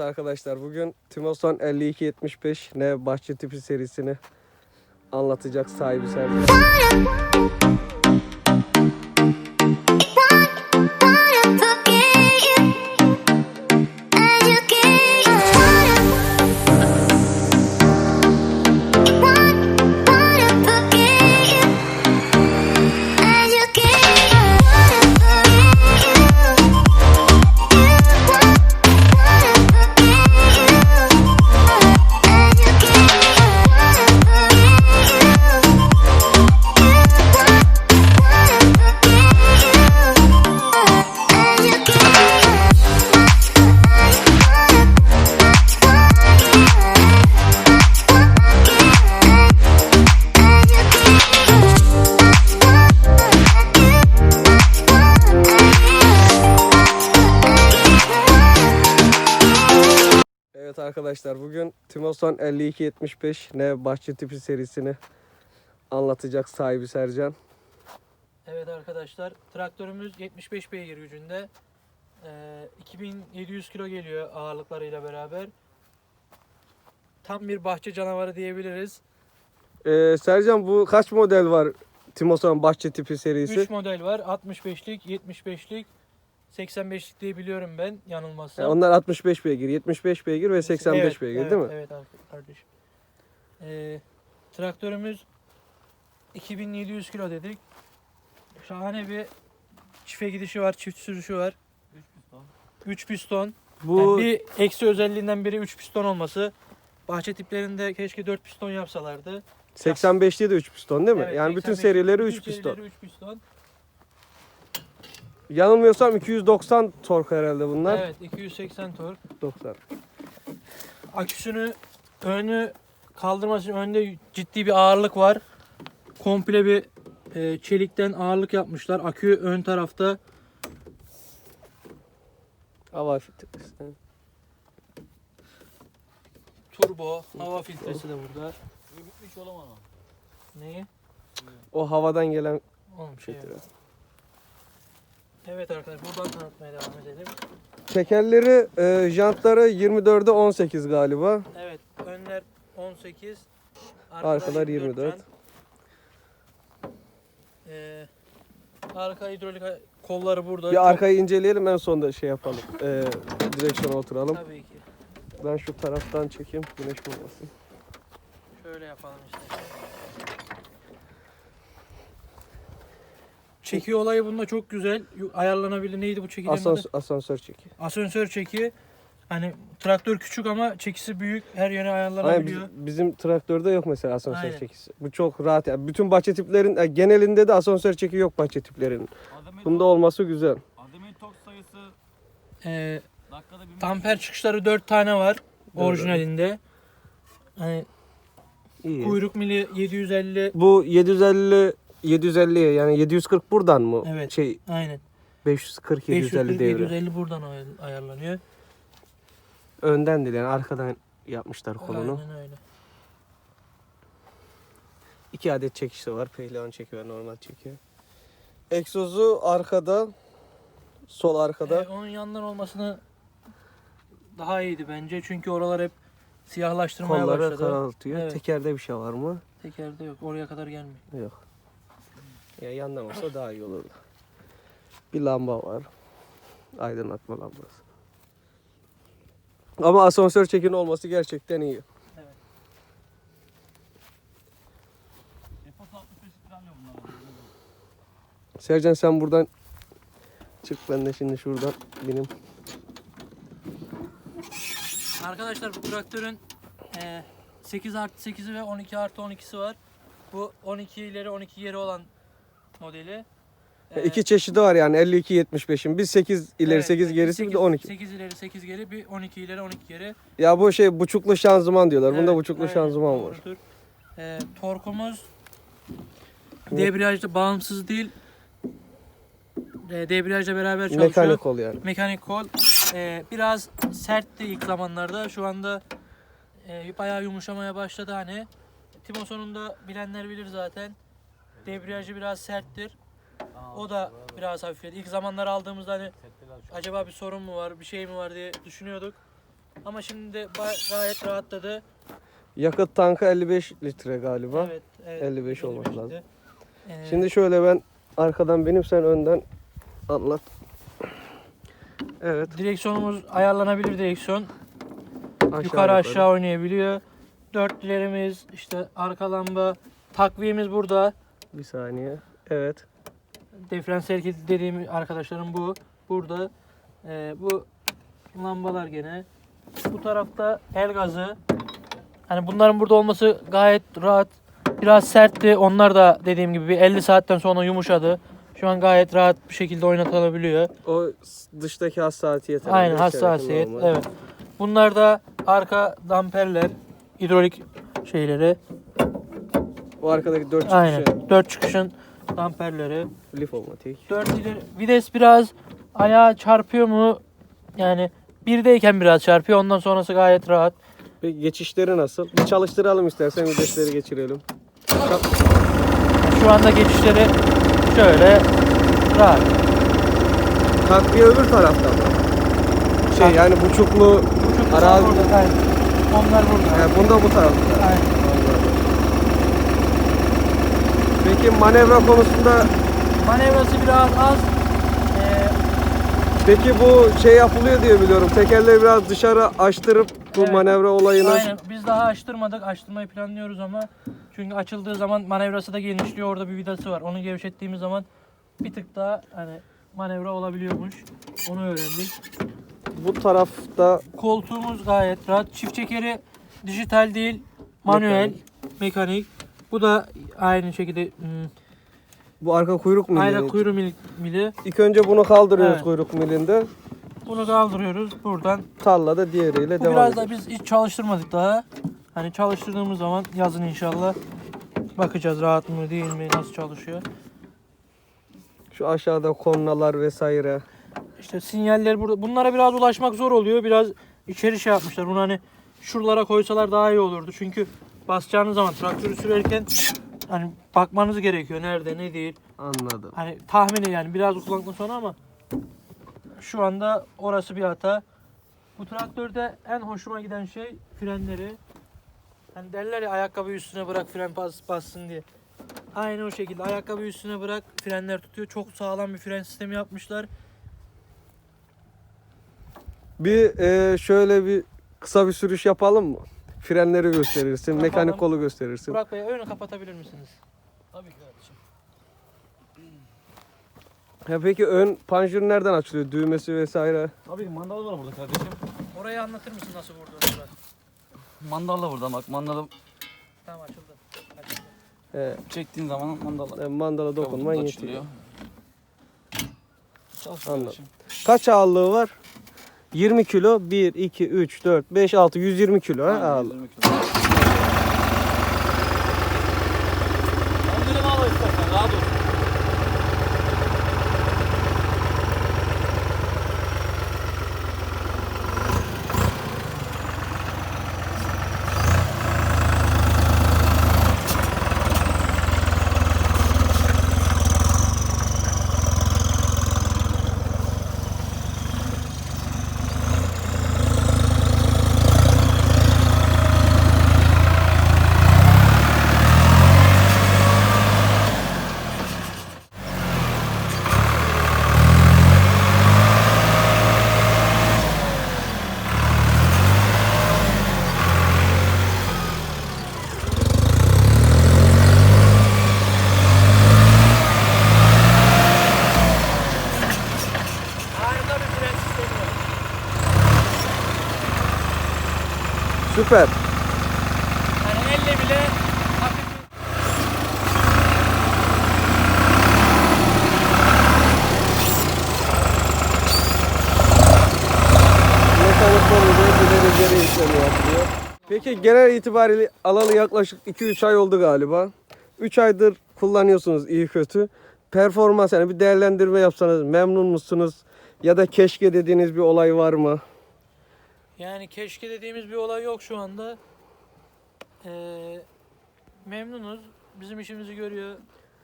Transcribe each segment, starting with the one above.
Arkadaşlar bugün Timoson 5275 ne bahçe tipi serisini anlatacak sahibi Sercan. Arkadaşlar bugün Timoson 5275 ne bahçe tipi serisini anlatacak sahibi Sercan. Evet arkadaşlar traktörümüz 75 beygir gücünde. Ee, 2700 kilo geliyor ağırlıklarıyla beraber. Tam bir bahçe canavarı diyebiliriz. Ee, Sercan bu kaç model var Timoson bahçe tipi serisi? 3 model var. 65'lik, 75'lik, 85'lik diye biliyorum ben yanılmazsam. Yani onlar 65 beygir, 75 beygir ve 85 Evet, beygir evet, değil mi? Evet ar- kardeşim. Ee, traktörümüz 2700 kilo dedik. Şahane bir çife gidişi var, çift sürüşü var. 3 piston. Bu Yani bir eksi özelliğinden biri 3 piston olması. Bahçe tiplerinde keşke 4 piston yapsalardı. 85'li de 3 piston değil mi? Evet, yani bütün 85 serileri bütün 3 piston. serileri üç piston. Yanılmıyorsam 290 tork herhalde bunlar. Evet 280 tork. 90. Aküsünü önü kaldırması için önde ciddi bir ağırlık var. Komple bir e, çelikten ağırlık yapmışlar. Akü ön tarafta. Hava filtresi. Turbo, hava filtresi de burada. Bitmiş olamam. Neyi? O havadan gelen Oğlum şey. filtre. Evet arkadaşlar buradan tanıtmaya devam edelim. Tekerleri, e, jantları 24'e 18 galiba. Evet önler 18. Arkalar 24. can. Ee, arka hidrolik kolları burada. Bir arkayı inceleyelim en sonunda şey yapalım. E, direksiyona oturalım. Tabii ki. Ben şu taraftan çekeyim güneş vurmasın. Şöyle yapalım işte. Çeki olayı bunda çok güzel. Ayarlanabilir. Neydi bu adı? Asans asansör çeki. Asansör çeki. Hani traktör küçük ama çekisi büyük. Her yöne Aynen, ayarlanabiliyor. bizim, bizim traktörde yok mesela asansör Aynen. çekisi. Bu çok rahat. Yani bütün bahçe tiplerin e, genelinde de asansör çeki yok bahçe tiplerinin. Adem'in Bunda olması güzel. Adem'in tok sayısı Ee, dakikada bir tamper çıkışları 4 tane var. Orijinalinde. Hani İyi. kuyruk mili 750. Bu 750 750 yani 740 buradan mı? Evet. Şey Aynen. 540 750 540, devre. 750 buradan ay- ayarlanıyor. Önden değil yani arkadan yapmışlar kolunu. Aynen öyle. İki adet çekişi var. Pehlivan çeki ve normal çeki. Egzozu arkada. Sol arkada. Ee, onun yandan olmasını daha iyiydi bence. Çünkü oralar hep siyahlaştırmaya Kolları başladı. karartıyor. Evet. Tekerde bir şey var mı? Tekerde yok. Oraya kadar gelmiyor. Yok. Ya yandan olsa daha iyi olurdu. Bir lamba var. Aydınlatma lambası. Ama asansör çekin olması gerçekten iyi. Deposu 65 litre alıyor bunlar. Sercan sen buradan çık ben de şimdi şuradan benim Arkadaşlar bu traktörün e, 8 artı 8'i ve 12 artı 12'si var. Bu 12 ileri 12 geri olan modeli. Ee, iki çeşidi var yani 52 75'in. Bir 8 ileri evet, 8 evet, gerisi bir de 12. 8 ileri 8 geri bir 12 ileri 12 geri. Ya bu şey buçuklu şanzıman diyorlar. Bunda Evet, buçuklu aynen, şanzıman var. Ee, torkumuz debriyajda bağımsız değil. Ee, debriyajla beraber çalışıyor. Mekanik kol yani. Mekanik kol. Ee, biraz sertti ilk zamanlarda. Şu anda e, bayağı yumuşamaya başladı hani. Timo sonunda bilenler bilir zaten. Debriyajı biraz serttir. O da biraz hafifledi. İlk zamanlar aldığımızda hani acaba bir sorun mu var, bir şey mi var diye düşünüyorduk. Ama şimdi de ba- gayet rahatladı. Yakıt tankı 55 litre galiba. Evet, evet. 55 olması 55'ti. lazım. Ee, Şimdi şöyle ben arkadan benim sen önden anlat. Evet. direksiyonumuz ayarlanabilir direksiyon. Aşağı yukarı aşağı oynayabiliyor. Dörtlülerimiz, işte arka lamba, takviyemiz burada. Bir saniye. Evet. Diferansiyel kilit dediğim arkadaşlarım bu. Burada. Ee, bu lambalar gene. Bu tarafta el gazı. Hani bunların burada olması gayet rahat. Biraz sertti. Onlar da dediğim gibi bir 50 saatten sonra yumuşadı. Şu an gayet rahat bir şekilde oynatılabiliyor. O dıştaki hassasiyet. Aynen hassasiyet. Evet. Bunlar da arka damperler, hidrolik şeyleri. O arkadaki 4 Aynen. çıkışı Dört çıkışın damperleri. lifomatik. Dört ileri vites biraz ayağa çarpıyor mu? Yani birdeyken biraz çarpıyor. Ondan sonrası gayet rahat. Peki geçişleri nasıl? Bir çalıştıralım istersen vitesleri geçirelim. Şu anda geçişleri şöyle rahat. Takviye öbür tarafta mı? Şey yani buçuklu Buçuk Arazi- burada. Aynen. Onlar burada. yani bunda bu tarafta. Aynen. Peki manevra konusunda Manevrası biraz az. Ee, peki bu şey yapılıyor diye biliyorum. Tekerleri biraz dışarı açtırıp bu Evet. manevra olayını Aynen. Biz daha açtırmadık. Açtırmayı planlıyoruz ama çünkü açıldığı zaman manevrası da genişliyor. Orada bir vidası var. Onu gevşettiğimiz zaman bir tık daha hani manevra olabiliyormuş. Onu öğrendik. bu tarafta Koltuğumuz gayet rahat. Çift çekeri dijital değil, manuel, mekanik. Bu da aynı şekilde hmm, bu arka kuyruk ayna yani? kuyruğu mili, mili. İlk önce bunu kaldırıyoruz Evet. kuyruk milinde. Bunu kaldırıyoruz buradan. Tallada diğeriyle Bu devam biraz ediyoruz. da biz hiç çalıştırmadık daha. Hani çalıştırdığımız zaman yazın inşallah bakacağız rahat mı değil mi nasıl çalışıyor. Şu aşağıda kornalar vesaire. İşte sinyaller burada. Bunlara biraz ulaşmak zor oluyor. Biraz içeri şey yapmışlar. Bunu hani şuralara koysalar daha iyi olurdu. Çünkü basacağınız zaman traktörü sürerken hani bakmanız gerekiyor. Nerede ne değil. Anladım. Hani tahmini yani biraz kullandıktan sonra ama şu anda orası bir hata. Bu traktörde en hoşuma giden şey frenleri. Hani derler ya ayakkabı üstüne bırak fren bas, bassın diye. Aynı o şekilde ayakkabı üstüne bırak frenler tutuyor. Çok sağlam bir fren sistemi yapmışlar. Bir e, şöyle bir kısa bir sürüş yapalım mı? Frenleri gösterirsin, Yapalım. mekanik kolu gösterirsin. Burak Bey önü kapatabilir misiniz? Tabii ki kardeşim. Ya peki ön panjur nereden açılıyor? Düğmesi vesaire. Tabii ki mandal var burada kardeşim. Orayı anlatır mısın nasıl vurduğunu Burak? Mandalla burada bak mandalı Tamam açıldı. açıldı. He, çektiğin zaman mandala e, mandala dokunman yetiyor. Anladım. Kaç ağırlığı var? 20 kilo. 1, 2, 3, 4, 5, 6, 120 kilo ha ağırlığı. 120 kilo. Kendini bağla istersen rahat ol. Harika bir fren sistemi var. Süper. Hani elle bile. Peki genel itibariyle alalı yaklaşık 2-3 ay oldu galiba. 3 aydır kullanıyorsunuz iyi kötü. Performans yani bir değerlendirme yapsanız memnun musunuz? Ya da keşke dediğiniz bir olay var mı? Yani keşke dediğimiz bir olay yok şu anda. Ee, memnunuz. Bizim işimizi görüyor.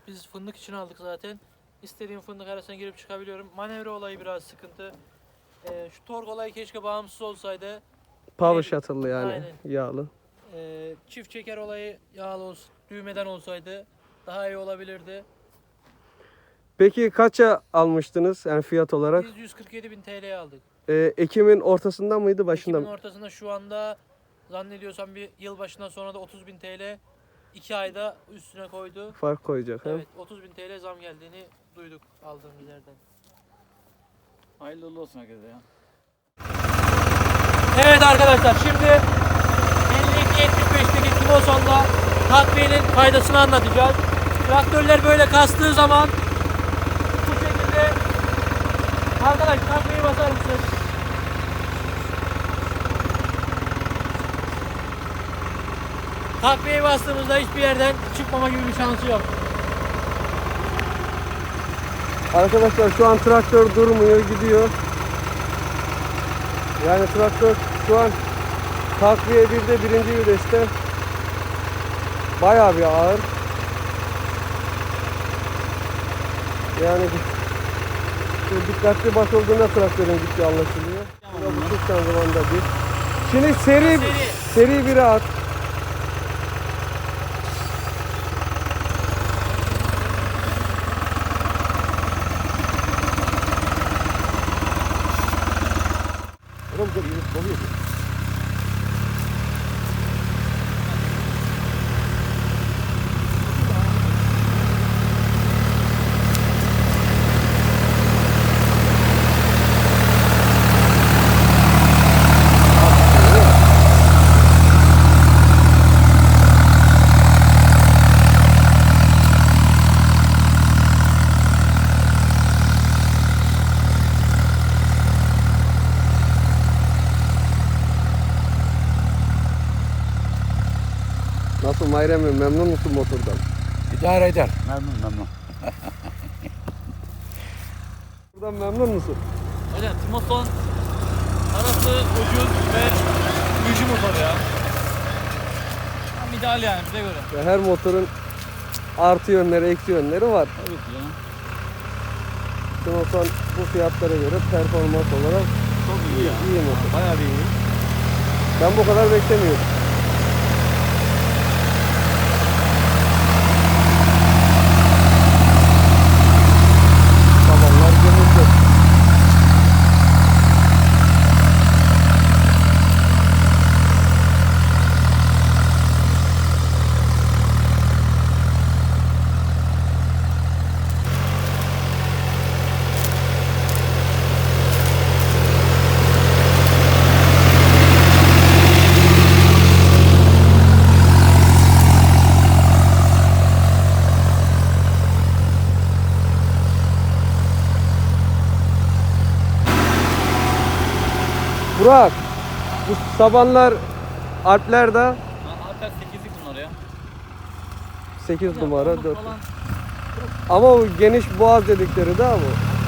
Biz fındık için aldık zaten. İstediğim fındık arasına girip çıkabiliyorum. Manevra olayı biraz sıkıntı. Ee, şu tork olayı keşke bağımsız olsaydı. Power shuttle'lı yani Aynen. yağlı. Ee, çift çeker olayı yağlı olsun, düğmeden olsaydı daha iyi olabilirdi. Peki kaça almıştınız yani fiyat olarak? Biz 147 bin TL'ye aldık. Ee, Ekim'in ortasında mıydı başında Ekim'in mı? ortasında şu anda zannediyorsam bir yıl başından sonra da 30 bin TL 2 ayda üstüne koydu. Fark koyacak. ha? Evet 30 bin TL zam geldiğini duyduk aldığımız yerden. Hayırlı uğurlu olsun herkese ya. Evet arkadaşlar şimdi 52-75'teki Timoson'la takviyenin faydasını anlatacağız. Traktörler böyle kastığı zaman arkadaş takviyeyi basar mısın? Takviyeyi bastığımızda hiçbir yerden çıkmama gibi bir şansı yok. Arkadaşlar şu an traktör durmuyor gidiyor. Yani traktör şu an takviye edildi birinci viteste. Bayağı bir ağır. Yani dikkatli bakıldığında traktörün gittiği anlaşılıyor. Bu şanzımanda bir. Şimdi seri, Seri. seri bir at. Nasıl Mayrem'im memnun musun motordan? İdare eder. Memnun memnun. Buradan memnun musun? Hocam Timoson arası ucuz ve gücü motor ya. Tam ideal yani bize göre. Ya her motorun artı yönleri, eksi yönleri var. Tabii ki ya. Timoson bu fiyatlara göre performans olarak Çok iyi ya. iyi motor. Bayağı iyi. Ben bu kadar beklemiyordum. Burak, bu sabanlar Alpler'de Alper 8'lik bunlar ya. 8 numara Onluk 4. falan. Ama o geniş boğaz dedikleri de bu.